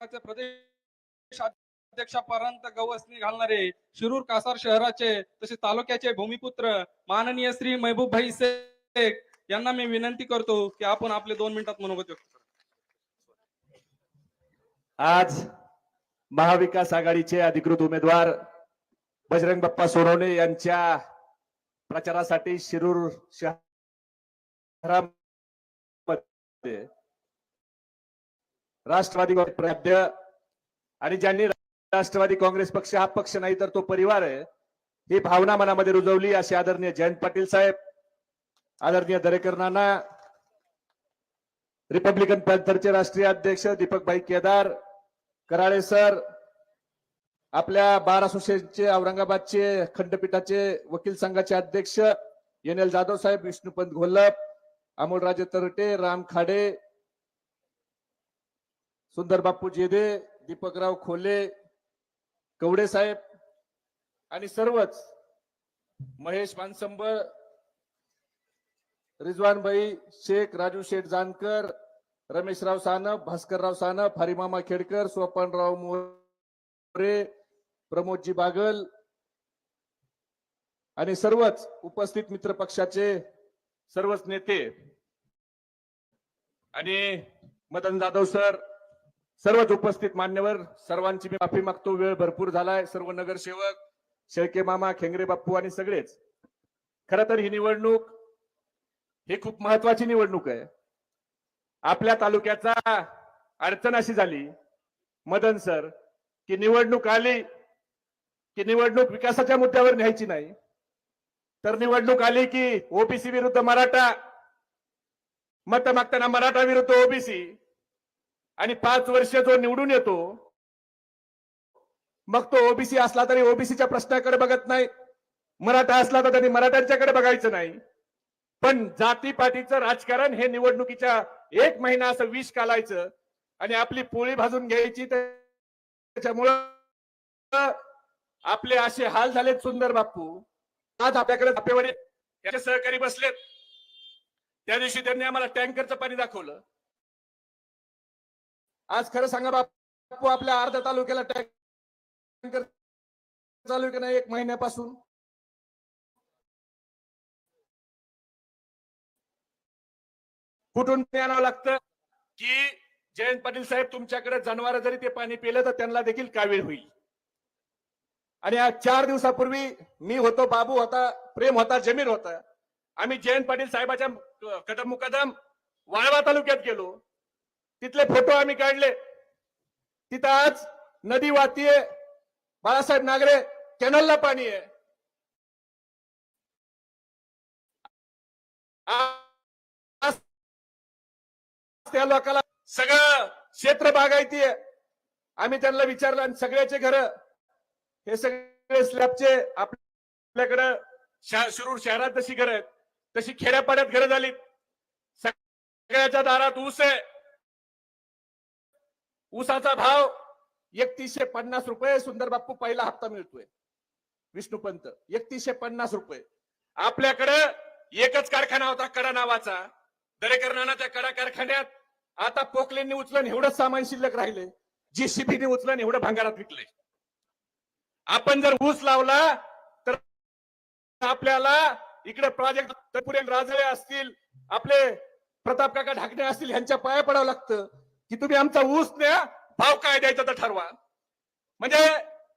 प्रदेशाध्यक्षापर्यंत गवसणी घालणारे शिरूर कासार शहराचे तसे तालुक्याचे भूमिपुत्र माननीय श्री महबूब भाई शेख यांना मी विनंती करतो की आपण आपले दोन मिनिटात मनोगत व्यक्त करा. आज महाविकास आघाडीचे अधिकृत उमेदवार बजरंग बाप्पा सोनवणे यांच्या प्रचारासाठी शिरूर शहरामध्ये राष्ट्रवादी काँग्रेस आणि ज्यांनी राष्ट्रवादी काँग्रेस पक्ष हा पक्ष नाही तर तो परिवार आहे. ही भावना मनामध्ये रुजवली असे आदरणीय जयंत पाटील साहेब आदरणीय दरेकर रिपब्लिकन पॅन्थरचे राष्ट्रीय अध्यक्ष दीपकभाई केदार कराळे सर आपल्या बार असोसिएशनचे औरंगाबादचे खंडपीठाचे वकील संघाचे अध्यक्ष एन एल जाधव साहेब विष्णुपंत घोलप अमोलराजे तरटे राम खाडे सुंदर बाप्पू जेदे दीपकराव खोले कवडे साहेब आणि सर्वच महेश मानसंबर रिजवान भाई शेख राजू शेठ जानकर रमेशराव सानप भास्करराव सानप हरिमामा खेडकर स्वपनराव मोरे प्रमोदजी बागल आणि सर्वच उपस्थित मित्र पक्षाचे सर्वच नेते आणि मदन जाधव सर सर्वच उपस्थित मान्यवर सर्वांची मी माफी मागतो. वेळ भरपूर झालाय. सर्व नगरसेवक शेळके मामा खेंगरे बाप्पू आणि सगळेच. खर तर ही निवडणूक ही खूप महत्वाची निवडणूक आहे. आपल्या तालुक्याचा अडचण अशी झाली मदन सर की निवडणूक आली की निवडणूक विकासाच्या मुद्द्यावर न्यायची नाही. तर निवडणूक आली की ओबीसी विरुद्ध मराठा मत मागताना मराठा विरुद्ध ओबीसी. आणि पाच वर्ष जो निवडून येतो मग तो ओबीसी असला तरी ओबीसीच्या प्रश्नाकडे बघत नाही. मराठा असला तर त्यांनी मराठ्यांच्याकडे बघायचं नाही. पण जातीपातीचं राजकारण हे निवडणुकीच्या एक महिना असं विष कालायचं आणि आपली पोळी भाजून घ्यायची त्याच्यामुळं आपले असे हाल झालेत सुंदर बाप्पू. आज आपल्याकडे तापेवाडी याचे सहकारी बसलेत. त्या दिवशी त्यांनी आम्हाला टँकरचं पाणी दाखवलं. आज खरं सांगा बापू आपल्या अर्ध्या तालुक्याला टँकर चालू की नाही एक महिन्यापासून? कुठून आणावं लागतं? की जयंत पाटील साहेब तुमच्याकडे जनावर जरी ते पाणी पिलं तर त्यांना देखील कावीळ होईल. आणि आज चार दिवसापूर्वी मी होतो बाबू होता प्रेम होता जमीर होता. आम्ही जयंत पाटील साहेबाच्या कदम मुकदम वाळवा तालुक्यात गेलो. तिथले फोटो आम्ही काढले. तिथं आज नदी वाहतीये बाळासाहेब नागरे कॅनलला पाणी आहे. त्या लोकांना सगळं क्षेत्र बागायती आम्ही त्यांना विचारलं आणि सगळ्याचे घर हे सगळे स्लॅबचे आपल्याकडं शा- शिरूर शहरात जशी घरं आहेत तशी खेड्यापाड्यात घरं झालीत. सगळ्याच्या दारात ऊस आहे. ऊसाचा भाव एकतीसशे पन्नास रुपये सुंदर बाप्पू पहिला हप्ता मिळतोय. विष्णुपंत एकतीसशे पन्नास रुपये. आपल्याकडे एकच कारखाना होता कडा नावाचा. दरेकर नानाच्या कडा कारखान्यात आता पोकलेंनी उचलून एवढंच सामान शिल्लक राहिले जीसीबीने उचलून एवढं भांगारात विकले आपण जर ऊस लावला तर आपल्याला इकडे प्रोजेक्ट तपुरे राजळे असतील आपले प्रताप काका ढाकणे असतील ह्यांच्या पाया पडावं लागतं. की तुम्ही आमचा ऊस द्या भाव काय द्यायचा तर ठरवा. म्हणजे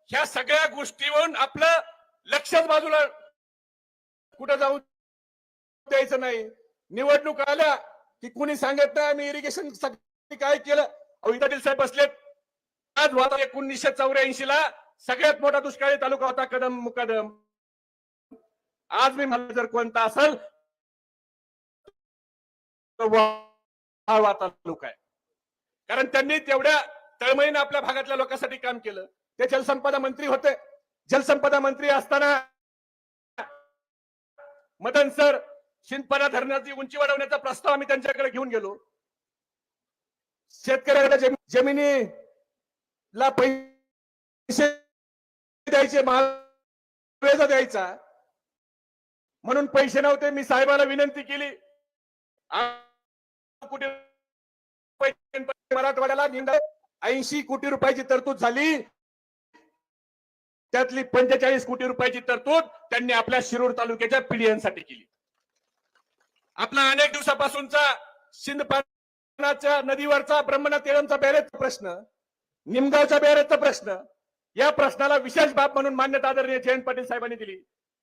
ह्या सगळ्या गोष्टीवरून आपलं लक्षच बाजूला कुठं जाऊ द्यायचं नाही. निवडणूक आल्या की कुणी सांगत नाही आम्ही इरिगेशन काय केलं? अहो साहेब बसलेत. आज होता एकोणीसशे चौऱ्याऐंशी ला सगळ्यात मोठा दुष्काळी तालुका होता कदम मुकदम. आज मी म्हणलं जर कोणता असेल तो तालुका आहे. कारण त्यांनी तेवढ्या तळमळीनं आपल्या भागातल्या लोकांसाठी काम केलं. ते जलसंपदा मंत्री होते. जलसंपदा मंत्री असताना मदन सर शिंदपणा धरणाची उंची वाढवण्याचा प्रस्ताव आम्ही त्यांच्याकडे घेऊन गेलो. शेतकऱ्याला जमिनीला पैसे द्यायचे महावेजा द्यायचा. म्हणून पैसे नव्हते. मी साहेबाला विनंती केली. कुठे मराठवाड्याला निंदा. ऐंशी कोटी रुपयाची तरतूद झाली. त्यातली पंचेचाळीस कोटी रुपयाची तरतूद त्यांनी आपल्या शिरूर तालुक्याच्या पिढीयांसाठी केली. आपला अनेक दिवसापासूनचा सिंधपानाच्या नदीवरचा ब्रह्मनाथ तेळमचा बॅरेजचा प्रश्न निमगावचा बॅरेजचा प्रश्न या प्रश्नाला विशेष बाब म्हणून मान्यता आदरणीय जयंत पाटील साहेबांनी दिली.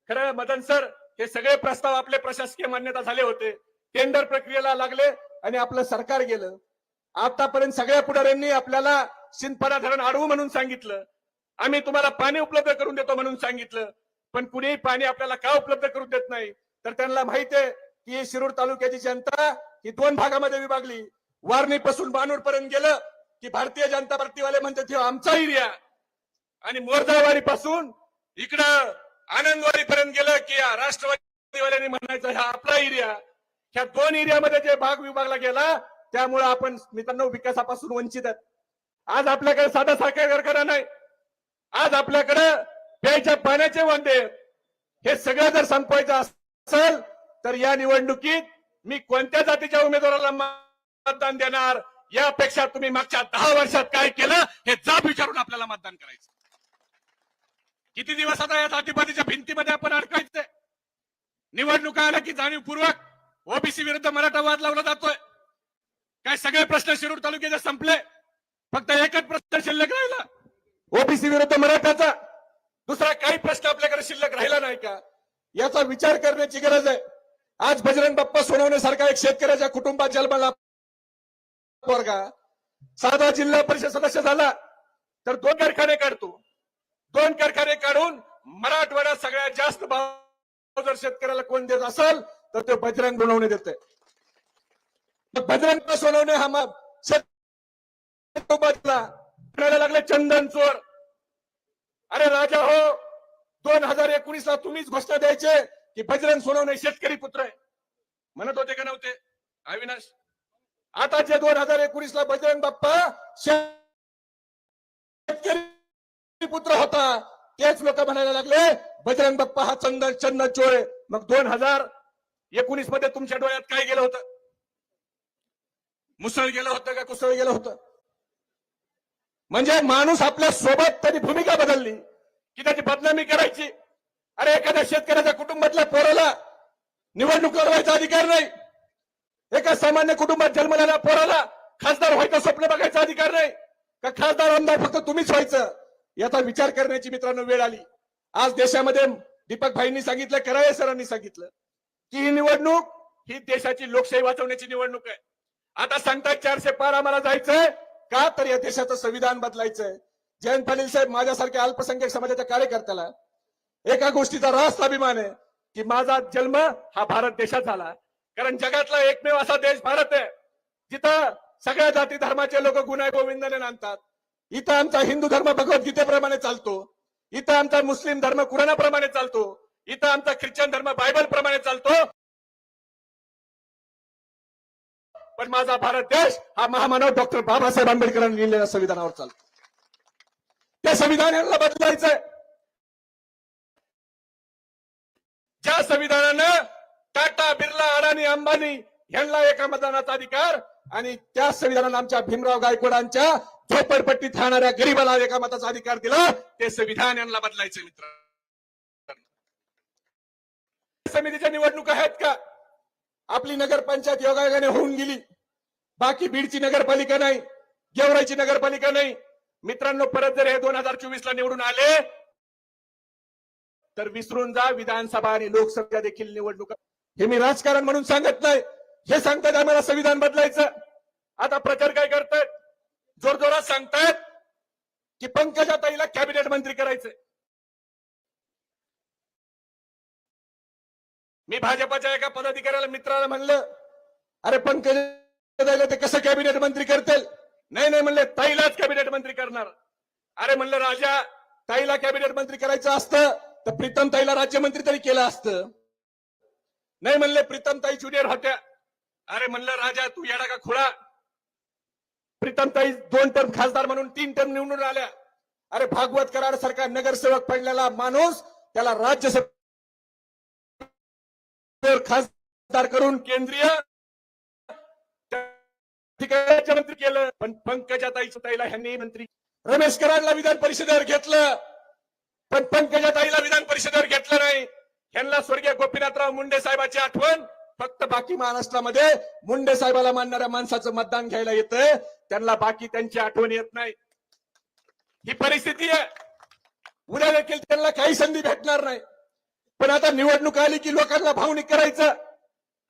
खरं मदन सर हे सगळे प्रस्ताव आपले प्रशासकीय मान्यता झाले होते. टेंडर प्रक्रियेला लागले आणि आपलं सरकार गेलं. आतापर्यंत सगळ्या पुढाऱ्यांनी आपल्याला सिंधपाडा धरण अडवू म्हणून सांगितलं. आम्ही तुम्हाला पाणी उपलब्ध करून देतो म्हणून सांगितलं. पण कुणीही पाणी आपल्याला का उपलब्ध करून देत नाही? तर त्यांना माहिती आहे की शिरूर तालुक्याची जनता ही दोन भागामध्ये विभागली. वारणी पासून बानूर पर्यंत गेलं की भारतीय जनता पार्टीवाले म्हणतात आमचा एरिया. आणि मोरदावारी पासून इकडं आनंदवाडी पर्यंत गेलं की राष्ट्रवादीवाल्यांनी म्हणायचं हा आपला एरिया. ह्या दोन एरियामध्ये जे भाग विभागला गेला त्यामुळे आपण मित्रांनो विकासापासून वंचित आहेत. आज आपल्याकडे साधा साखर कारखाना नाही. आज आपल्याकडे प्यायच्या पाण्याचे वांदे हे सगळं जर संपवायचं असेल तर या निवडणुकीत मी कोणत्या जातीच्या उमेदवाराला मतदान देणार? यापेक्षा तुम्ही मागच्या दहा वर्षात काय केलं हे जाब विचारून आपल्याला मतदान करायचं. किती दिवस आता या जातीपातीच्या भिंतीमध्ये आपण अडकायचंय निवडणुका आल्या की जाणीवपूर्वक ओबीसी विरुद्ध मराठा वाद लावला जातोय. काय सगळे प्रश्न शिरूर तालुक्याचे संपले? फक्त एकच प्रश्न शिल्लक राहिला. ओबीसी विरुद्ध मराठाचा. दुसरा काही प्रश्न आपल्याकडे शिल्लक राहिला नाही का? याचा विचार करण्याची गरज आहे. आज बजरंग बाप्पा सोनवण्यासारखा एक शेतकऱ्याच्या कुटुंबात जन्माला वर्गा साधा जिल्हा परिषद सदस्य झाला तर दोन कारखाने काढतो. दोन कारखाने काढून मराठवाड्यात सगळ्यात जास्त भाव जर शेतकऱ्याला कोण देत असेल तर ते बजरंग बनवणे देते मग सोनवणे हा मग म्हणायला लागले चंदन चोर. अरे राजा हो दोन हजार एकोणीस ला तुम्हीच घोषणा द्यायचे की बजरंग सोनवणे शेतकरी पुत्र आहे. म्हणत होते का नव्हते? अविनाश. आता जे दोन हजार एकोणीस ला बजरंग बाप्पा शेतकरी पुत्र होता तेच लोक म्हणायला लागले बजरंग बाप्पा हा चंदन चंदन चोर आहे. मग दोन हजार एकोणीसमध्ये तुमच्या डोळ्यात काय गेलं होतं? मुसळ गेलं होतं का कुसळ गेलं होतं? म्हणजे माणूस आपल्यासोबत त्याची भूमिका बदलली की त्याची बदनामी करायची. अरे एखाद्या शेतकऱ्याच्या कुटुंबातल्या पोराला निवडणूक लढवायचा अधिकार नाही. एका सामान्य कुटुंबात जन्मलेल्या पोराला खासदार व्हायचं स्वप्न बघायचा अधिकार नाही. का खासदार आमदार फक्त तुम्हीच व्हायचं? याचा विचार करण्याची मित्रांनो वेळ आली. आज देशामध्ये दीपक भाईंनी सांगितलं कराळे सरांनी सांगितलं की ही निवडणूक ही देशाची लोकशाही वाचवण्याची निवडणूक आहे. आता सांगताय चारशे पार आम्हाला जायचंय? का तर या देशाचं संविधान बदलायचंय? जयंत पाटील साहेब माझ्यासारख्या अल्पसंख्याक समाजाच्या कार्यकर्त्याला एका गोष्टीचा रास्त अभिमान आहे की माझा जन्म हा भारत देशात झाला. कारण जगातला एकमेव असा देश भारत आहे जिथं सगळ्या जाती धर्माचे लोक गुन्हा गोविंदाने नांदतात. इथं आमचा हिंदू धर्म भगवद्गीतेप्रमाणे चालतो. इथं आमचा मुस्लिम धर्म कुराणाप्रमाणे चालतो. इथं आमचा ख्रिश्चन धर्म बायबल प्रमाणे चालतो. पण माझा भारत देश हा महामानव डॉक्टर बाबासाहेब आंबेडकरांनी लिहिलेल्या संविधानावर चालतो. त्या संविधानाला बदलायचंय. ज्या संविधानानं टाटा बिर्ला अडाणी अंबानी यांना एका मतदानाचा अधिकार आणि त्या संविधानानं आमच्या भीमराव गायकवाडांच्या झोपडपट्टीत राहणाऱ्या गरीबाला एका मताचा अधिकार दिला ते संविधान यांना बदलायचं मित्र समितीच्या निवडणुका आहेत का? आपली नगरपंचायत योगायोगाने होऊन गेली. बाकी बीडची नगरपालिका नाही गेवराईची नगरपालिका नाही. मित्रांनो परत जर हे दोन हजार चोवीस ला निवडून आले तर विसरून जा विधानसभा आणि लोकसभा देखील निवडणुका. हे मी राजकारण म्हणून सांगत नाही. हे सांगतात आम्हाला संविधान बदलायचं. आता प्रचार काय करतात? जोरजोरात सांगतात की पंकजा ताईला कॅबिनेट मंत्री करायचंय. मी भाजपाच्या एका पदाधिकाऱ्याला मित्राला म्हणलं अरे पंकज ते कसं कॅबिनेट मंत्री करतील? नाही नाही म्हणले ताईलाच कॅबिनेट मंत्री करणार. अरे म्हणलं राजा ताईला कॅबिनेट मंत्री करायचं असतं तर प्रीतम ताईला राज्यमंत्री तरी केलं असतं. नाही म्हणले प्रीतम ताई ज्युनियर होत्या. अरे म्हणलं राजा तू येडा का खुळा? प्रीतम ताई दोन टर्म खासदार म्हणून तीन टर्म निवडून आल्या. अरे भागवत कराड सरकार नगरसेवक पडलेला माणूस त्याला राज्यसभा खासदार करून केंद्रीय मंत्री केलं पण पंकजा ताईच ताईला ह्यांनी मंत्री रमेश कराडला विधान परिषदेवर घेतलं पण पंकजा ताईला विधान परिषदेवर घेतलं नाही. ह्यांना स्वर्गीय गोपीनाथराव मुंडे साहेबाची आठवण फक्त बाकी महाराष्ट्रामध्ये मुंडे साहेबाला मानणाऱ्या माणसाचं मतदान घ्यायला येतं. त्यांना बाकी त्यांची आठवण येत नाही. ही परिस्थिती आहे. उद्या देखील त्यांना काही संधी भेटणार नाही. पण आता निवडणूक आली की लोकांना भावनिक करायचं.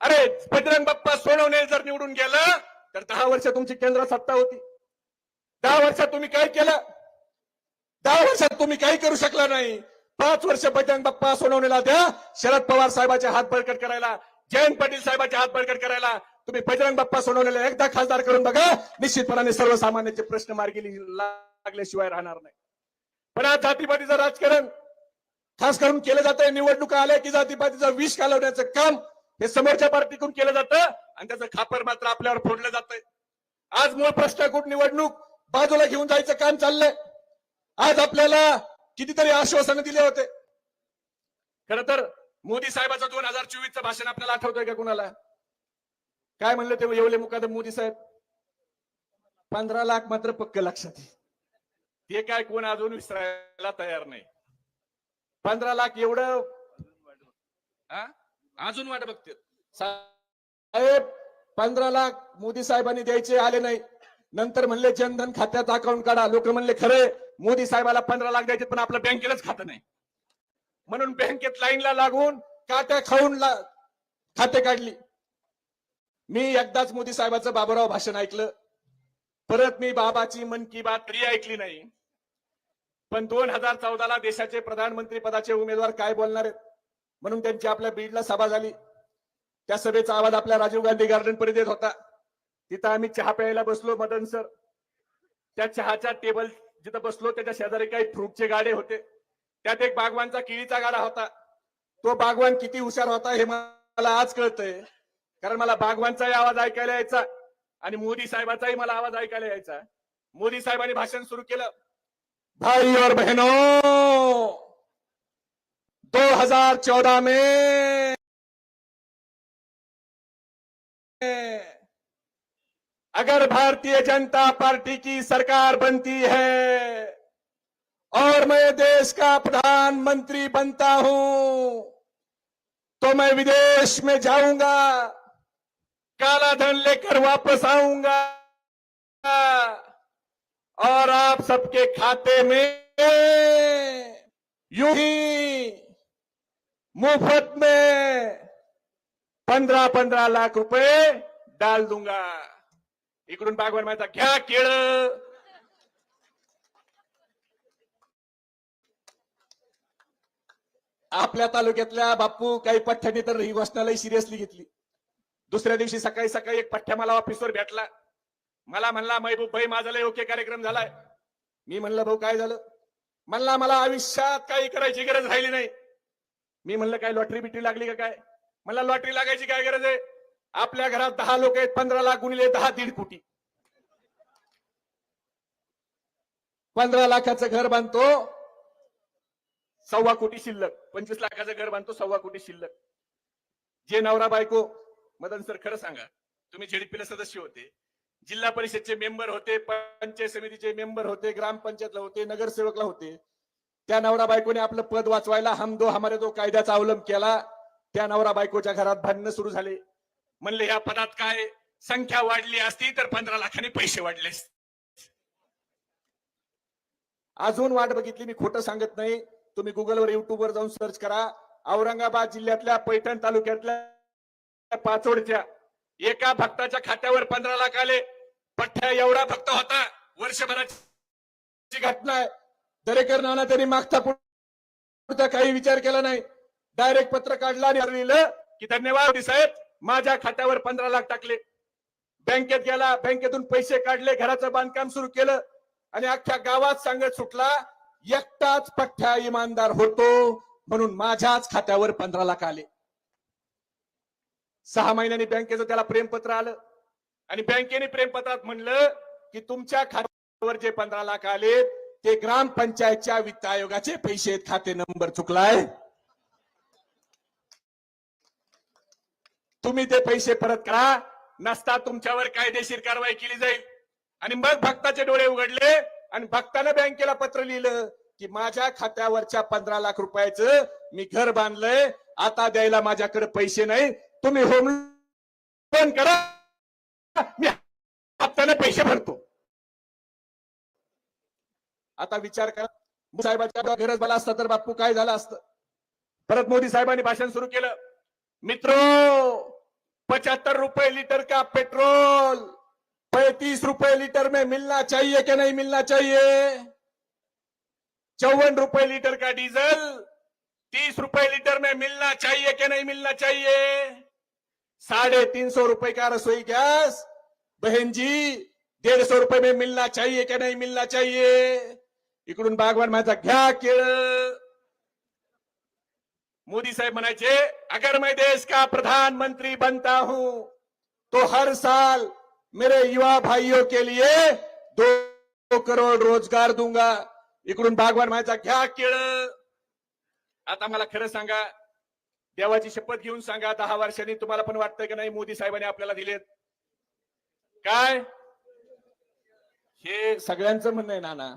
अरे बजरंग बाप्पा सोनवणे जर निवडून गेलं तर दहा वर्ष तुमची केंद्र सत्ता होती. दहा वर्षात तुम्ही काय केलं? दहा वर्षात तुम्ही काही करू शकला नाही. पाच वर्ष बजरंग बाप्पा सोनवणेला द्या. शरद पवार साहेबाचे हात बळकट करायला जयंत पाटील साहेबाचे हात बळकट करायला तुम्ही बजरंग बाप्पा सोनवलेला एकदा खासदार करून बघा. निश्चितपणाने सर्वसामान्यांचे प्रश्न मार्गी लागल्याशिवाय राहणार नाही. पण आज जातीपातीचं राजकारण खास करून केलं जातंय निवडणुका आल्या की जातीपातीचा विष घालवण्याचं काम हे समोरच्या पार्टीकडून केलं जातं आणि त्याचं खापर मात्र आपल्यावर फोडलं जातंय. आज मूळ प्रश्नाकूट निवडणूक? बाजूला घेऊन जायचं काम चाललंय. आज आपल्याला कितीतरी आश्वासनं दिले होते. खर तर मोदी साहेबाचं दोन हजार चोवीसचं भाषण आपल्याला आठवतंय का कुणाला? काय म्हणलं ते येवले मुकादम मोदी साहेब? पंधरा लाख मात्र पक्क लक्षात ते काय कोण अजून विसरायला तयार नाही. पंधरा लाख एवढं. हा? अजून वाट बघते. साहेब पंधरा लाख मोदी साहेबांनी द्यायचे आले नाही. नंतर म्हणले जनधन खात्यात अकाउंट काढा. लोक म्हणले खरे मोदी साहेबाला पंधरा लाख द्यायचे पण आपलं बँकेलाच खातं नाही. म्हणून बँकेत लाईनला लागून काट्या खाऊन ला- खाते काढली. मी एकदाच मोदी साहेबाचं बाबूराव भाषण ऐकलं. परत मी बाबाची मन की बात तरी ऐकली नाही. पण दोन हजार चौदाला देशाचे प्रधानमंत्री पदाचे उमेदवार काय बोलणार आहेत? म्हणून त्यांची आपल्या बीडला सभा झाली. त्या सभेचा आवाज आपल्या राजीव गांधी गार्डन पर्यंत येत होता. तिथं आम्ही चहा प्यायला बसलो मदन सर त्या चहाच्या टेबल जिथं बसलो त्याच्या शेजारी काही फ्रूटचे गाडे होते. त्यात एक बागवानचा केळीचा गाडा होता. तो बागवान किती हुशार होता हे मला आज कळतंय. कारण मला बागवानचाही आवाज ऐकायला यायचा आणि मोदी साहेबाचाही मला आवाज ऐकायला यायचा. मोदी साहेबांनी भाषण सुरू केलं. भाई और बहनों 2014 में अगर भारतीय जनता पार्टी की सरकार बनती है और मैं देश का प्रधानमंत्री बनता हूँ तो मैं विदेश में जाऊँगा, काला धन लेकर वापस आऊँगा। और आप सबके खाते में यूं ही मुफ्त में पंधरा पंधरा लाख रुपए डाल दूंगा। इकडून बागवान माहिती घ्या केळ. आपल्या तालुक्यातल्या बापू काही पठ्ठ्याने तर ही घोषणालाही सिरियसली घेतली. दुसऱ्या दिवशी सकाळी सकाळी एक पठ्ठ्या मला ऑफिसवर भेटला. मला म्हणला महबूब भाई माझा लय ओके कार्यक्रम झालाय. मी म्हणलं भाऊ काय झालं? म्हणला मला आयुष्यात काही करायची गरज राहिली नाही. मी म्हणलं काय लॉटरी बिटरी लागली का काय? मला लॉटरी लागायची काय गरज आहे? आपल्या घरात दहा लोक आहेत पंधरा लाख गुणिले दहा दीड कोटी. पंधरा लाखाचं घर बांधतो सव्वा कोटी शिल्लक. पंचवीस लाखाचं घर बांधतो सव्वा कोटी शिल्लक. जे नवरा बायको मदन सर खरं सांगा तुम्ही झेडपीला सदस्य होते. जिल्हा परिषदचे मेंबर होते पंचायत समितीचे मेंबर होते ग्रामपंचायतला होते नगरसेवकला होते. त्या नवरा बायकोने आपलं पद वाचवायला हमदो हमारे दो कायद्याचा अवलंब केला. त्या नवरा बायकोच्या घरात भांडणं सुरू झाले. म्हणले या पदात काय संख्या वाढली असती तर पंधरा लाखाने पैसे वाढले अजून वाट बघितली मी खोटं सांगत नाही. तुम्ही गुगलवर युट्यूबवर जाऊन सर्च करा. औरंगाबाद जिल्ह्यातल्या पैठण तालुक्यातल्या पाचोडच्या एका भक्ताच्या खात्यावर पंधरा लाख आले. पठ्ठ्या एवढा भक्त होता. वर्षभराची घटना आहे. दरेकर नाना त्यांनी मागता पुढचा काही विचार केला नाही. डायरेक्ट पत्र काढलं आणि लिहिलं की धन्यवाद साहेब माझ्या खात्यावर पंधरा लाख टाकले. बँकेत गेला बँकेतून पैसे काढले घराचं बांधकाम सुरू केलं आणि अख्ख्या गावात सांगत सुटला एकटाच पठ्ठ्या इमानदार होतो म्हणून माझ्याच खात्यावर पंधरा लाख आले. सहा महिन्यांनी बँकेचं त्याला प्रेमपत्र आलं. आणि बँकेने प्रेमपत्रात म्हणलं की तुमच्या खात्यावर जे पंधरा लाख आले ते ग्रामपंचायतच्या वित्त आयोगाचे पैसे आहेत, खाते नंबर चुकलाय. तुम्ही ते पैसे परत करा नसता तुमच्यावर कायदेशीर कारवाई केली जाईल. आणि मग भक्ताचे डोळे उघडले आणि भक्तानं बँकेला पत्र लिहिलं की माझ्या खात्यावरच्या पंधरा लाख रुपयाचं मी घर बांधलंय आता द्यायला माझ्याकडे पैसे नाही तुम्ही होम लोन करा. मी हप्त्याने पैसे भरतो. आता विचार करा. साहेबांच्या गरज मला असतं तर बापू काय झालं असतं? परत मोदी साहेबांनी भाषण सुरू केलं. मित्रो, पचहत्तर रुपए लीटर का पेट्रोल? पैतीस रुपए लीटर में मिलना चाहिए कि नहीं मिलना चाहिए? चौवन रुपए लीटर का डीजल, तीस रुपए लीटर में मिलना चाहिए कि नहीं मिलना चाहिए? साढ़े तीन सौ रुपए का रसोई गैस? बहन जी डेढ़ सौ रुपए में मिलना चाहिए क्या नहीं? मिलना चाहिए. इकडून बागवान माझा घ्या केळ. मोदी साहेब म्हणायचे अगर मैं देश का प्रधानमंत्री बनता हूं तो हर साल मेरे युवा भाइयों के लिए दो करोड रोजगार दूंगा. इकडून बागवान माझा घ्या केळ. आता मला खरं सांगा देवाची शपथ घेऊन सांगा दहा वर्षांनी तुम्हाला पण वाटतंय की नाही? मोदी साहेबांनी आपल्याला दिलेत. काय? हे सगळ्यांचं म्हणणं आहे नाना.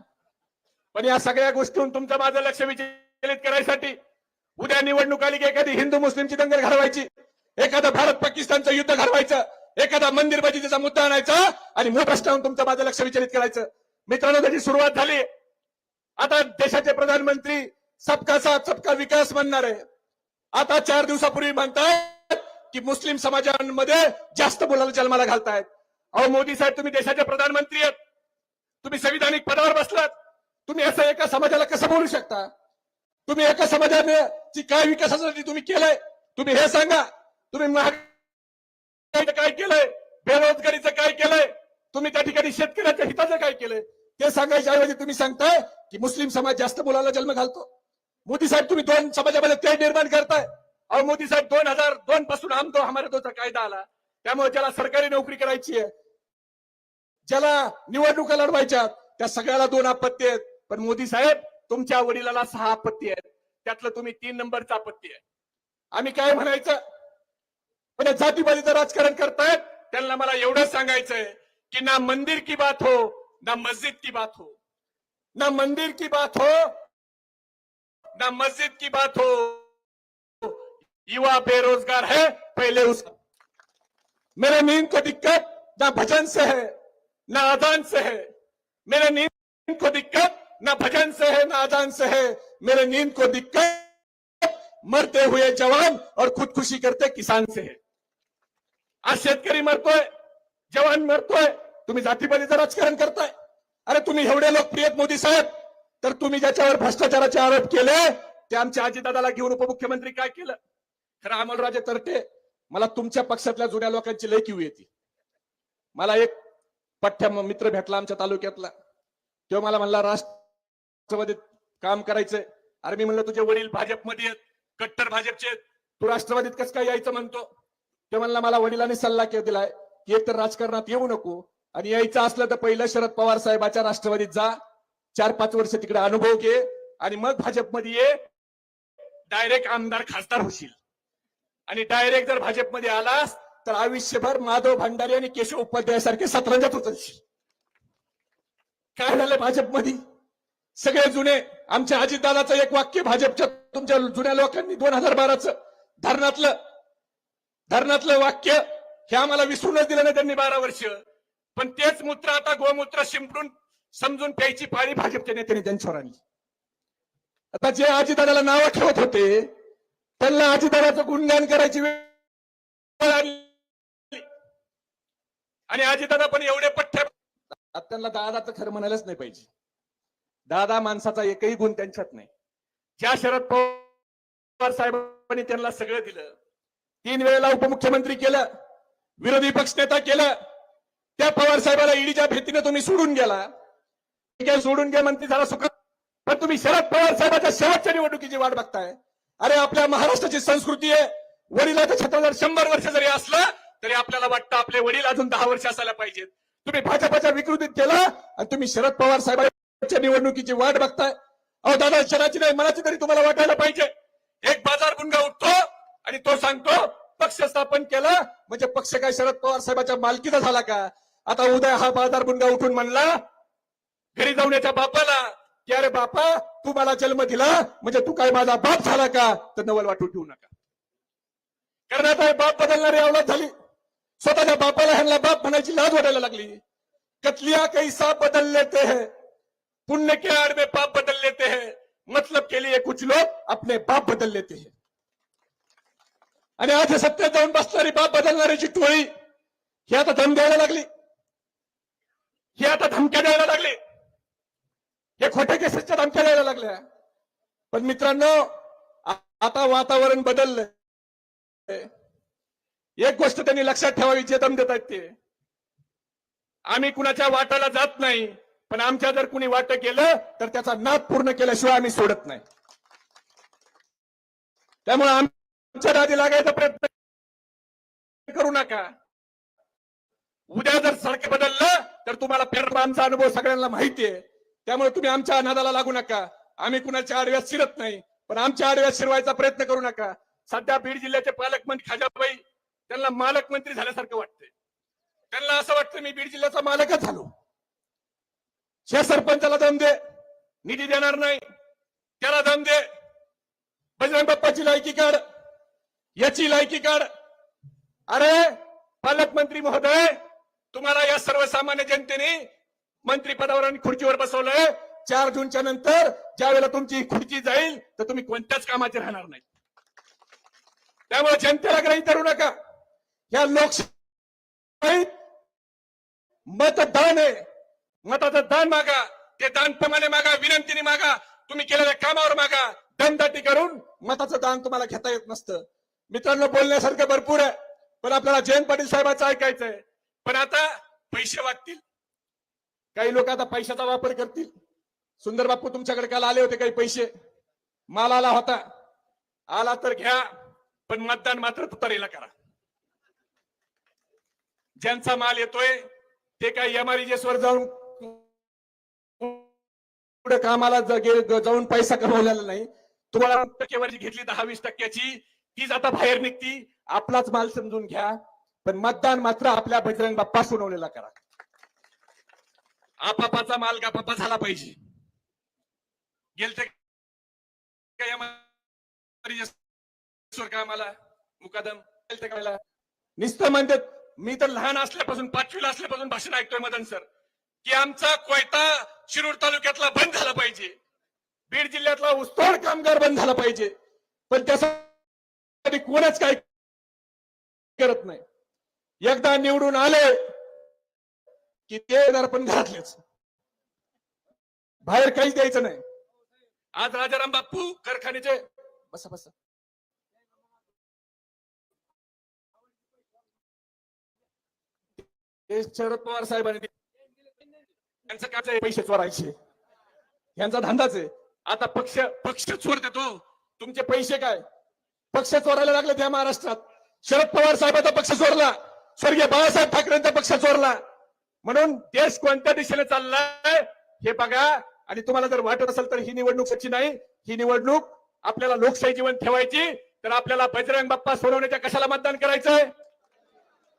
पण या सगळ्या गोष्टीहून तुमचं माझं लक्ष विचलित करायसाठी उद्या निवडणूक आली की एखादी हिंदू मुस्लिमची दंगल घालवायची एखादा भारत पाकिस्तानचं युद्ध घालवायचं एखादा मंदिर बजितीचा मुद्दा आणायचा आणि मूळ प्रश्नावरून तुमचं माझं लक्ष विचलित करायचं. मित्रांनो त्याची सुरुवात झाली. आता देशाचे प्रधानमंत्री सबका साथ सबका विकास म्हणणार आहे. आता चार दिवसापूर्वी म्हणतायत की मुस्लिम समाजांमध्ये जास्त मुलाला जन्माला घालतायत. अहो मोदी साहेब तुम्ही देशाचे प्रधानमंत्री आहेत. तुम्ही संविधानिक पदावर बसलात. तुम्ही असं एका समाजाला कसं बोलू शकता? तुम्ही एका समाजाने ची काय विकासासाठी तुम्ही केलंय तुम्ही हे सांगा. तुम्ही महागाईचं काय केलंय? बेरोजगारीचं काय केलंय? तुम्ही त्या ठिकाणी शेतकऱ्याच्या हिताचं काय केलंय? ते सांगायच्या ऐवजी तुम्ही सांगताय की मुस्लिम समाज जास्त मुलाला जन्म घालतो. मोदी साहेब तुम्ही दोन समाजामध्ये ते निर्माण करताय. अहो मोदी साहेब दोन हजार दोन पासून आम दो हमारा दोचा कायदा आला. त्यामुळे ज्याला सरकारी नोकरी करायची आहे ज्याला निवडणुका लढवायच्या त्या सगळ्याला दोन आपत्ती आहेत. पण मोदी साहेब तुमच्या वडिलाला सहा आपत्ती आहेत. त्यातलं तुम्ही तीन नंबरचा आपत्ती आहे. आम्ही काय म्हणायचं? पण जातीवादीचं राजकारण करतायत त्यांना मला एवढं सांगायचंय की ना मंदिर की बात हो ना मस्जिद की बात हो. ना मंदिर की बात हो ना मस्जिद की बात हो। युवा बेरोजगार है, पहले उस मेरे नींद को दिक्कत ना भजन से है, ना अजान से है। मेरे नींद को दिक्कत ना भजन से है, ना अजान से है। मेरे नींद को दिक्कत मरते हुए जवान और खुदकुशी करते किसान से है। आज शेतकरी मरतोय जवान मरतोय तुम्ही जातीपातीचं राजकारण करताय। अरे तुम्ही एवढे लोकप्रिय मोदी साहेब तर तुम्ही ज्याच्यावर भ्रष्टाचाराचे आरोप केले ते आमच्या आजीदादाला घेऊन उपमुख्यमंत्री काय केलं? खरं अमलराजे तरटे मला तुमच्या पक्षातल्या जुन्या लोकांची लय किव येते. मला एक पठ्ठ्या मित्र भेटला आमच्या तालुक्यातला. तो मला म्हणला राष्ट्रवादीत काम करायचंय. अरे मी म्हणलं तुझे वडील भाजपमध्ये आहेत कट्टर भाजपचे आहेत. तू राष्ट्रवादीत कसं काय यायचं म्हणतो? ते म्हणला मला वडिलांनी सल्ला के दिलाय की एक तर राजकारणात येऊ नको आणि यायचं असलं तर पहिलं शरद पवार साहेबाच्या राष्ट्रवादीत जा चार पाच वर्ष तिकडे अनुभव घे आणि मग भाजपमध्ये ये. डायरेक्ट आमदार खासदार होशील. आणि डायरेक्ट जर भाजपमध्ये आलास तर आयुष्यभर माधव भंडारी आणि केशव उपाध्याय सारखे सतरंजात उचलशील काय झालं भाजपमध्ये? सगळे जुने आमच्या अजितदादाचं एक वाक्य भाजपच्या तुमच्या जुन्या लोकांनी दोन हजार बाराचं. धरणातलं धरणातलं वाक्य हे आम्हाला विसरूनच दिलं नाही त्यांनी बारा वर्ष. पण तेच मूत्र आता गोमूत्र शिंपडून समजून प्यायची पाळी भाजपच्या नेत्याने त्यांच्यावर आणली आता जे अजितदादाला नावं ठेवत होते त्यांना अजितदादाचं गुणगान करायची वेळ आणि अजितदादा पण एवढे पठ्ठे त्यांना दादाचं खरं म्हणायलाच नाही पाहिजे. दादा माणसाचा एकही गुण त्यांच्यात नाही. ज्या शरद पवार साहेबांनी त्यांना सगळं दिलं तीन वेळेला उपमुख्यमंत्री केलं विरोधी पक्षनेता केलं त्या पवार साहेबाला ईडीच्या भीतीने तुम्ही सोडून गेला. सोडून घ्या म्हणते झाला सुख. पण तुम्ही शरद पवार साहेबांच्या शेवटच्या निवडणुकीची वाट बघताय. अरे आपल्या महाराष्ट्राची संस्कृती आहे. वडिलाचं छत्र शंभर वर्ष जरी असलं तरी आपल्याला वाटतं आपले वडील अजून दहा वर्ष असायला पाहिजेत. तुम्ही भाजपाच्या विकृतीत केला आणि तुम्ही शरद पवार साहेबांच्या निवडणुकीची वाट बघताय. अहो दादा शराची नाही मनाची तरी तुम्हाला वाटायला पाहिजे. एक बाजार गुंगा उठतो आणि तो सांगतो पक्ष स्थापन केला म्हणजे पक्ष काय शरद पवार साहेबाच्या मालकीचा झाला का? आता उद्या हा बाजार गुंगा उठून म्हणला घरी जाऊन याच्या बापाला की अरे बापा तू मला जन्म दिला म्हणजे तू काय माझा बाप झाला का? तर नवल वाटून ठेवू नका. कारण आता हे बाप बदलणारी अवलाद झाली. स्वतःच्या बापाला ह्यांना बाप म्हणायची लाज वाटायला लागली. कतलिया कैसा बदल लेते हैं पुण्य के आड़ में पाप बदल लेते हैं मतलब के लिए कुछ लोग अपने बाप बदल लेते हैं आणि आज हे सत्तेत जाऊन बसणारी बाप बदलणाऱ्याची टोळी ही आता धम द्यायला लागली. ही आता धमक्या द्यायला लागली. हे खोटे केसेसच्या धमक्या द्यायला लागल्या? पण मित्रांनो आता वातावरण बदललंय. एक गोष्ट त्यांनी लक्षात ठेवावी जे दम देत आहेत ते. आम्ही कुणाच्या वाटाला जात नाही पण आमच्या जर कुणी वाट केलं तर त्याचा नाद पूर्ण केल्याशिवाय आम्ही सोडत नाही. त्यामुळे आमच्या नादी लागायचा प्रयत्न करू नका. उद्या जर सारखं बदललं तर तुम्हाला फेर आमचा अनुभव सगळ्यांना माहिती आहे त्यामुळे तुम्ही आमच्या अनादाला लागू नका. आम्ही कुणाच्या आडव्यात शिरत नाही पण आमच्या आडव्यात शिरवायचा प्रयत्न करू नका. सध्या बीड जिल्ह्याचे पालकमंत्री खाजाबाई त्यांना मालकमंत्री झाल्यासारखं वाटतंय. त्यांना असं वाटतं मी बीड जिल्ह्याचा मालकच झालो. शे सरपंचाला दम दे. निधी देणार नाही. त्याला दम दे. बजरंग बाप्पाची लायकी काढ. याची लायकी काढ. अरे पालकमंत्री महोदय तुम्हाला या सर्वसामान्य जनतेने मंत्रिपदावर आणि खुर्चीवर बसवलंय. चार जूनच्या नंतर ज्या वेळेला तुमची खुर्ची जाईल तर तुम्ही कोणत्याच कामाचे राहणार नाही. त्यामुळे जनतेला ग्रही धरू नका. या लोकशाही मतदान आहे. मताचं दान मागा. ते दान प्रमाणे मागा विनंतीने मागा. तुम्ही केलेल्या कामावर मागा. दमदाटी करून मताचं दान तुम्हाला घेता येत नसतं. मित्रांनो बोलण्यासारखं भरपूर आहे. पण आपल्याला जयंत पाटील साहेबांचं ऐकायचंय. पण आता पैसे वाटतील काही लोक आता पैशाचा वापर करतील. सुंदर बापू तुमच्याकडे काल आले होते काही पैसे. माल आला होता. आला तर घ्या पण मतदान मात्र तुतारीला करा. ज्यांचा माल येतोय ते काही एमआरजीएस वर जाऊन पुढे कामाला जाऊन पैसा कमवलेला नाही. तुम्हाला टक्केवारी घेतली दहा वीस टक्क्याची. तीच आता बाहेर निघती. आपलाच माल समजून घ्या. पण मतदान मात्र आपल्या बजरंग बाप्पा सुनवलेला करा. आपापाचा माल गापापा झाला पाहिजे. गेलते कामाला? मुकादम? गेलते का मला? म्हणतात मी तर लहान असल्यापासून पाचवीला असल्यापासून भाषण ऐकतोय मदन सर. की आमचा कोयता शिरूर तालुक्यातला बंद झाला पाहिजे. बीड जिल्ह्यातला ऊसतोड कामगार बंद झाला पाहिजे. पण त्यासाठी कोणच काय करत नाही. एकदा निवडून आले की ते येणार पण घरातलेच. बाहेर काहीच द्यायचं नाही. आज राजाराम बापू कारखान्याचे बसा बसा. शरद पवार साहेबांनी त्यांचं काय आहे? पैसे चोरायचे. यांचा धंदाच आहे. आता पक्ष पक्ष चोर देतो तुमचे पैसे काय? पक्ष चोरायला लागले त्या महाराष्ट्रात. शरद पवार साहेबांचा पक्ष चोरला. स्वर्गीय बाळासाहेब ठाकरेंचा पक्ष चोरला. म्हणून देश कोणत्या दिशेने चाललाय हे बघा. आणि तुम्हाला जर वाटत असेल तर ही निवडणूक सच्ची नाही. ही निवडणूक आपल्याला लोकशाही जीवन ठेवायची. तर आपल्याला बजरंग बाप्पा सोडवण्याच्या कशाला मतदान करायचंय?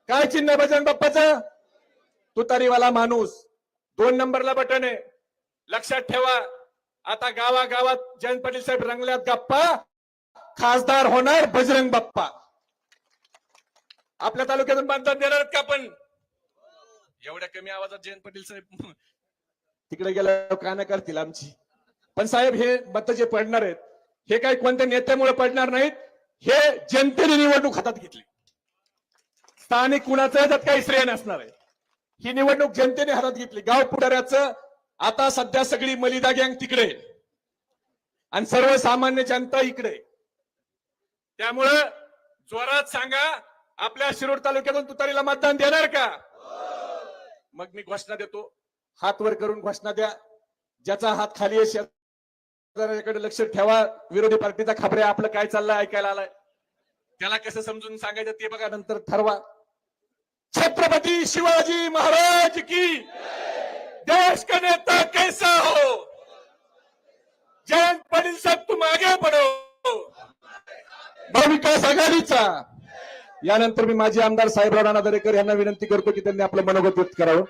काय चिन्ह आहे बजरंग बाप्पाचं? तुतारीवाला माणूस. दोन नंबरला बटन आहे. लक्षात ठेवा. आता गावागावात जयंत पाटील साहेब रंगल्यात गप्पा. खासदार होणार बजरंग बाप्पा. आपल्या तालुक्यातून बांधतात देणार आहेत का आपण? एवढ्या कमी आवाजात जयंत पाटील साहेब तिकडे गेल्यावर कानं करतील आमची. पण साहेब हे मत जे पडणार आहेत हे काही कोणत्या नेत्यामुळे पडणार नाहीत हे जनतेने निवडणूक हातात घेतली. स्थानिक कुणाचं याच्यात काही श्रेय नसणार आहे. ही निवडणूक जनतेने हातात घेतली. गाव पुढाऱ्याचं आता सध्या सगळी मलिदा गँग तिकडे. आणि सर्वसामान्य जनता इकडे. त्यामुळं जोरात सांगा आपल्या शिरूर तालुक्यातून तुतारीला मतदान देणार का? मग मी घोषणा देतो. हात वर करून घोषणा द्या. ज्याचा हात खाली आहे लक्ष ठेवा. विरोधी पार्टीचा खबऱ्या आपलं काय चाललंय ऐकायला आलाय. त्याला कसं समजून सांगायचं ते बघा नंतर ठरवा. छत्रपती शिवाजी महाराज की देश का नेता कैसा हो? जयंत पाटील साहेब तुम आगे पडो. महाविकास आघाडीचा. यानंतर मी माजी आमदार साहेबराव राणा दरेकर यांना विनंती करतो की त्यांनी आपलं मनोगत व्यक्त करावं.